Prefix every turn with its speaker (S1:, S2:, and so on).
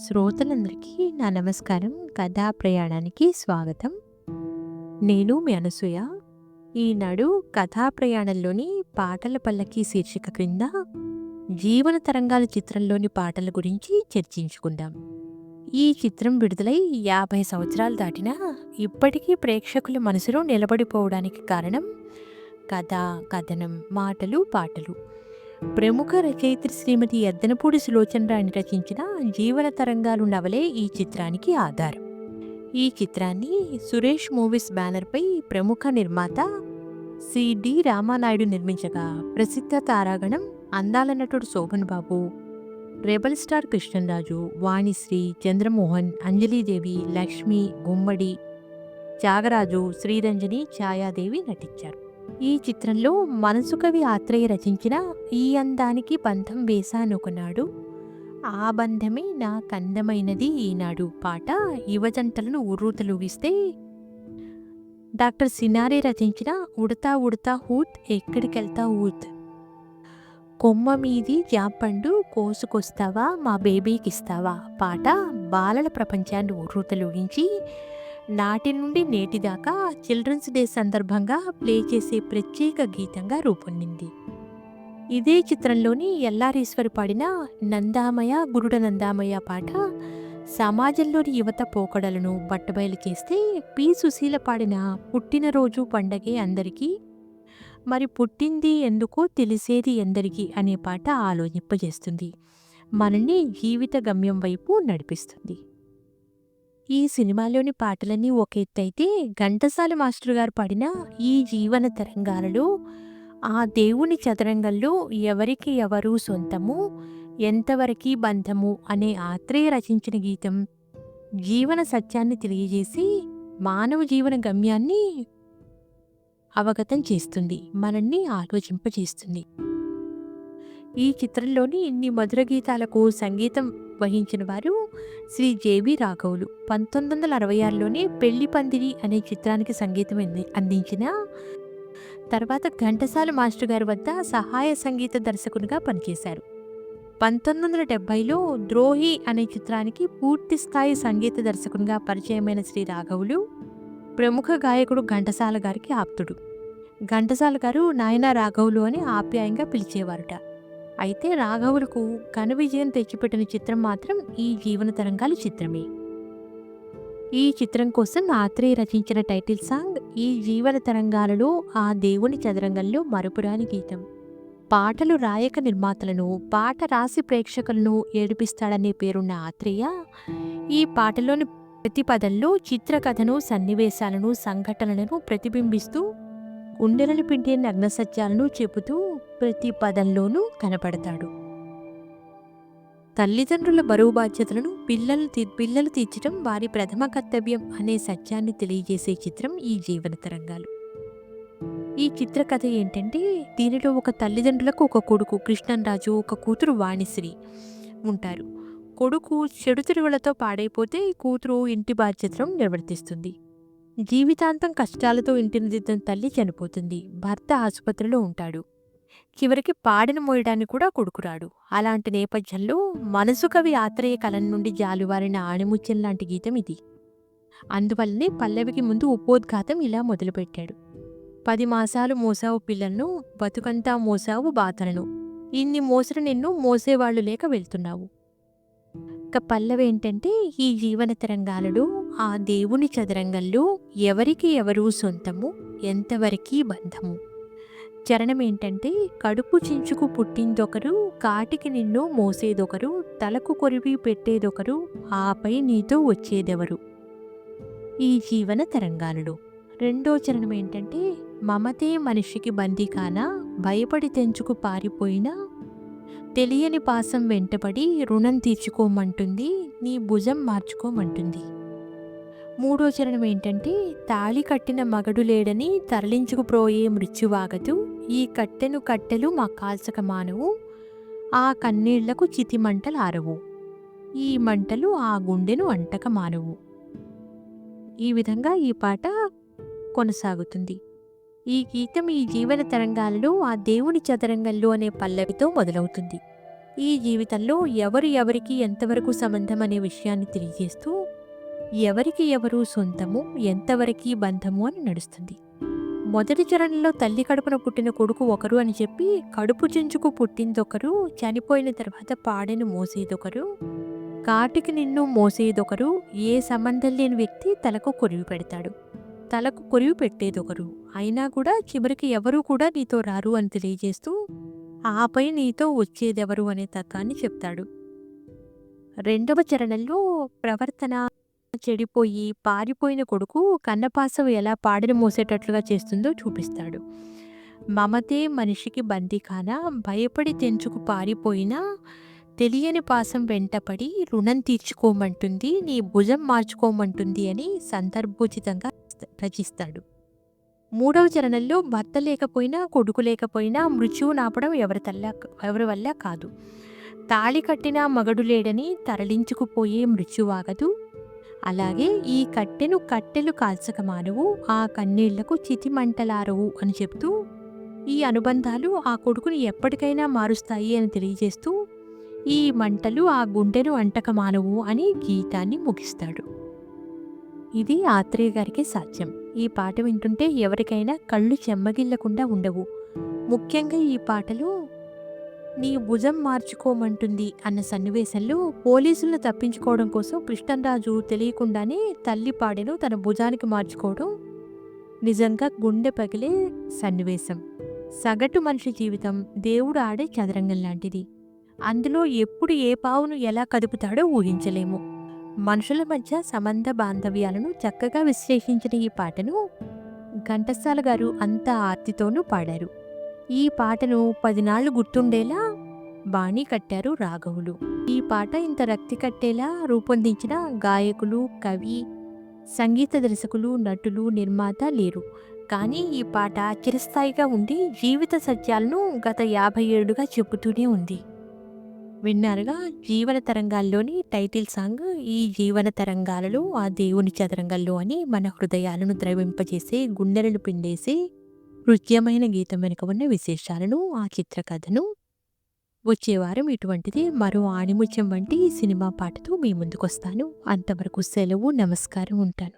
S1: శ్రోతలందరికీ నా నమస్కారం. కథా ప్రయాణానికి స్వాగతం. నేను మీ అనసూయ. ఈనాడు కథా ప్రయాణంలోని పాటల పల్లకి శీర్షిక క్రింద జీవన తరంగాల చిత్రంలోని పాటల గురించి చర్చించుకుందాం. ఈ చిత్రం విడుదలై యాభై సంవత్సరాలు దాటినా ఇప్పటికీ ప్రేక్షకుల మనసులో నిలబడిపోవడానికి కారణం కథ కథనం మాటలు పాటలు. ప్రముఖ రచయిత్రి శ్రీమతి ఎద్దనపూడి సులోచనరాణి రచించిన జీవన తరంగాలు నవలే ఈ చిత్రానికి ఆధారం. ఈ చిత్రాన్ని సురేష్ మూవీస్ బ్యానర్పై ప్రముఖ నిర్మాత సి డి రామానాయుడు నిర్మించగా ప్రసిద్ధ తారాగణం అందాల నటుడు శోభన్ బాబు రెబల్ స్టార్ కృష్ణరాజు వాణిశ్రీ చంద్రమోహన్ అంజలీదేవి లక్ష్మి గుమ్మడి త్యాగరాజు శ్రీరంజని ఛాయాదేవి నటించారు. ఈ చిత్రంలో మనసు కవి ఆత్రేయ రచించిన ఈ అందానికి బంధం వేశానొకనాడు ఆ బంధమే నా కందమైనది ఈనాడు పాట. యువజంటలను ఉర్రూతలుగిస్తే డాక్టర్ సినారే రచించిన ఉడతా ఉడతా హూత్ ఎక్కడికెళ్తా ఊత్. కొమ్మ మీది జాపండు కోసుకొస్తావా మా బేబీకిస్తావా పాట. బాలల ప్రపంచాన్ని ఉర్రూతలుగించి నాటి నుండి నేటి దాకా చిల్డ్రన్స్ డే సందర్భంగా ప్లే చేసే ప్రత్యేక గీతంగా రూపొందింది. ఇదే చిత్రంలోని ఎల్లారీశ్వరి పాడిన నందామయ గురుడ నందామయ పాట సమాజంలోని యువత పోకడలను బట్టబయలు చేస్తే పి. సుశీల పాడిన పుట్టినరోజు పండగే అందరికీ మరి పుట్టింది ఎందుకో తెలిసేది ఎందరికీ అనే పాట ఆలోచింపజేస్తుంది. మనల్ని జీవిత గమ్యం వైపు నడిపిస్తుంది. ఈ సినిమాలోని పాటలన్నీ ఒక ఎత్తైతే ఘంటసాల మాస్టర్ గారు పాడిన ఈ జీవన తరంగాలలో ఆ దేవుని చదరంగంలో ఎవరికి ఎవరు సొంతము ఎంతవరకు బంధము అనే ఆత్రేయ రచించిన గీతం జీవన సత్యాన్ని తెలియజేసి మానవ జీవన గమ్యాన్ని అవగతం చేస్తుంది మనల్ని ఆలోచింపజేస్తుంది. ఈ చిత్రంలోని ఇన్ని మధుర గీతాలకు సంగీతం వహించిన వారు శ్రీ జేబి రాఘవులు. పంతొమ్మిది వందల అరవై ఆరులోనే పెళ్ళి పందిరి అనే చిత్రానికి సంగీతం అంది- అందించిన తర్వాత ఘంటసాల మాస్టర్ గారి వద్ద సహాయ సంగీత దర్శకునిగా పనిచేశారు. పంతొమ్మిది వందల డెబ్బైలో ద్రోహి అనే చిత్రానికి పూర్తి స్థాయి సంగీత దర్శకునిగా పరిచయమైన శ్రీ రాఘవులు ప్రముఖ గాయకుడు ఘంటసాల గారికి ఆప్తుడు. ఘంటసాల గారు నాయన రాఘవులు అని ఆప్యాయంగా పిలిచేవారట. అయితే రాఘవులకు ఘన విజయం తెచ్చిపెట్టిన చిత్రం మాత్రం ఈ జీవన తరంగాలు చిత్రమే. ఈ చిత్రం కోసం ఆత్రేయ రచించిన టైటిల్ సాంగ్ ఈ జీవన తరంగాలలో ఆ దేవుని చదరంగంలో మరుపురాని గీతం. పాటలు రాయక నిర్మాతలను పాట రాసి ప్రేక్షకులను ఏడిపిస్తాడనే పేరున్న ఆత్రేయ ఈ పాటలోని ప్రతి పదంలో చిత్రకథను సన్నివేశాలను సంఘటనలను ప్రతిబింబిస్తూ గుండెలను పిండే నగ్న సత్యాలను చెబుతూ ప్రతి పదంలోనూ కనపడతాడు. తల్లిదండ్రుల బరువు బాధ్యతలను పిల్లలు తీ పిల్లలు తీర్చడం వారి ప్రథమ కర్తవ్యం అనే సత్యాన్ని తెలియజేసే చిత్రం ఈ జీవన తరంగాలు. ఈ చిత్రకథ ఏంటంటే దీనిలో ఒక తల్లిదండ్రులకు ఒక కొడుకు కృష్ణంరాజు ఒక కూతురు వాణిశ్రీ ఉంటారు. కొడుకు చెడు తిరువులతో పాడైపోతే కూతురు ఇంటి బాధ్యతలను నిర్వర్తిస్తుంది. జీవితాంతం కష్టాలతో ఇంటిని దిద్దిన తల్లి చనిపోతుంది. భర్త ఆసుపత్రిలో ఉంటాడు. చివరికి పాడిన మోయడానికి కూడా కొడుకురాడు. అలాంటి నేపథ్యంలో మనసు కవి ఆత్రేయ కలం నుండి జాలువారిన ఆణిముత్యం లాంటి గీతం ఇది. అందువల్లనే పల్లవికి ముందు ఉపోద్ఘాతం ఇలా మొదలుపెట్టాడు. పది మాసాలు మోసావు పిల్లలను బతుకంతా మోసావు బాధలను. ఇన్ని మోసలు నిన్ను మోసేవాళ్ళు లేక వెళ్తున్నావు. ఇక పల్లవి ఏంటంటే ఈ జీవన తరంగాలలో ఆ దేవుని చదరంగంలో ఎవరికి ఎవరు సొంతము? ఎంతవరకు బంధము? చరణం ఏంటంటే కడుపు చించుకు పుట్టిందొకరు కాటికి నిన్ను మోసేదొకరు తలకు కొరివి పెట్టేదొకరు ఆపై నీతో వచ్చేదెవరు? ఈ జీవన తరంగాలలో రెండో చరణం ఏంటంటే మమతే మనిషికి బందీ కాన భయపడి తెంచుకు పారిపోయినా తెలియని పాసం వెంటపడి రుణం తీర్చుకోమంటుంది నీ భుజం మార్చుకోమంటుంది. మూడో చరణం ఏంటంటే తాళి కట్టిన మగడు లేడని తరలించుకుపోయే మృత్యువాగదు. ఈ కట్టెను కట్టెలు మా కాల్చక మానవు. ఆ కన్నీళ్ళకు చితి మంటలు ఆరవు. ఈ మంటలు ఆ గుండెను అంటక మానవు. ఈ విధంగా ఈ పాట కొనసాగుతుంది. ఈ గీతం ఈ జీవన తరంగాలలో ఆ దేవుని చదరంగంలో అనే పల్లవితో మొదలవుతుంది. ఈ జీవితంలో ఎవరు ఎవరికి ఎంతవరకు సంబంధం అనే విషయాన్ని తెలియజేస్తూ ఎవరికి ఎవరు సొంతము ఎంతవరకు బంధము అని నడుస్తుంది. మొదటి చరణంలో తల్లి కడుపున పుట్టిన కొడుకు ఒకరు అని చెప్పి కడుపు చెంచుకు పుట్టిందొకరు చనిపోయిన తర్వాత పాడెను మోసేదొకరు కాటికి నిన్ను మోసేదొకరు ఏ సంబంధం లేని వ్యక్తి తలకు కొరివి పెడతాడు. తలకు కొరివి పెట్టేదొకరు. అయినా కూడా చివరికి ఎవరు కూడా నీతో రారు అని తెలియజేస్తూ ఆపై నీతో వచ్చేదెవరు అనే తత్వాన్ని చెప్తాడు. రెండవ చరణంలో ప్రవర్తన చెడిపోయి పారిపోయిన కొడుకు కన్నపాసం ఎలా పాడిన మోసేటట్లుగా చేస్తుందో చూపిస్తాడు. మమతే మనిషికి బందీఖాన భయపడి తెంచుకు పారిపోయినా తెలియని పాసం వెంటపడి రుణం తీర్చుకోమంటుంది నీ భుజం మార్చుకోమంటుంది అని సందర్భోచితంగా రచిస్తాడు. మూడవ చరణంలో భర్త లేకపోయినా కొడుకు లేకపోయినా మృత్యువు నాపడం ఎవరి తల్ల ఎవరి వల్ల కాదు. తాళి కట్టిన మగడు లేడని తరలించుకుపోయే మృత్యువాగదు అలాగే ఈ కట్టెను కట్టెలు కాల్చక మానవు ఆ కన్నీళ్ళకు చితిమంటలారవు అని చెప్తూ ఈ అనుబంధాలు ఆ కొడుకుని ఎప్పటికైనా మారుస్తాయి అని తెలియజేస్తూ ఈ మంటలు ఆ గుండెను అంటక మానవు అని గీతాన్ని ముగిస్తాడు. ఇది ఆత్రేయ గారికి సాధ్యం. ఈ పాట వింటుంటే ఎవరికైనా కళ్ళు చెమ్మగిల్లకుండా ఉండవు. ముఖ్యంగా ఈ పాటలు నీ భుజం మార్చుకోమంటుంది అన్న సన్నివేశంలో పోలీసులను తప్పించుకోవడం కోసం కృష్ణరాజు తెలియకుండానే తల్లి పాడెను తన భుజానికి మార్చుకోవడం నిజంగా గుండె పగిలే సన్నివేశం. సగటు మనిషి జీవితం దేవుడు ఆడే చదరంగం లాంటిది. అందులో ఎప్పుడు ఏ పావును ఎలా కదుపుతాడో ఊహించలేము. మనుషుల మధ్య సంబంధ బాంధవ్యాలను చక్కగా విశ్లేషించిన ఈ పాటను ఘంటసాల గారు అంత ఆర్తితోనూ పాడారు. ఈ పాటను పదినాళ్ళు గుర్తుండేలా బాణీ కట్టారు రాఘవులు. ఈ పాట ఇంత రక్తి కట్టేలా రూపొందించిన గాయకులు కవి సంగీత దర్శకులు నటులు నిర్మాత లేరు. కానీ ఈ పాట చిరస్థాయిగా ఉండి జీవిత సత్యాలను గత యాభై ఏడుగా చెబుతూనే ఉంది. విన్నారుగా? జీవన తరంగాల్లోని టైటిల్ సాంగ్ ఈ జీవన తరంగాలలో ఆ దేవుని చదరంగంలో అని మన హృదయాలను ద్రవింపజేసే గుండెలను పిండేసి హృద్యమైన గీతం వెనుక ఉన్న విశేషాలను ఆ చిత్రకథను వచ్చే వారం ఇటువంటిది మరో ఆణిముత్యం వంటి సినిమా పాటతో మీ ముందుకొస్తాను. అంతవరకు సెలవు నమస్కారం ఉంటాను.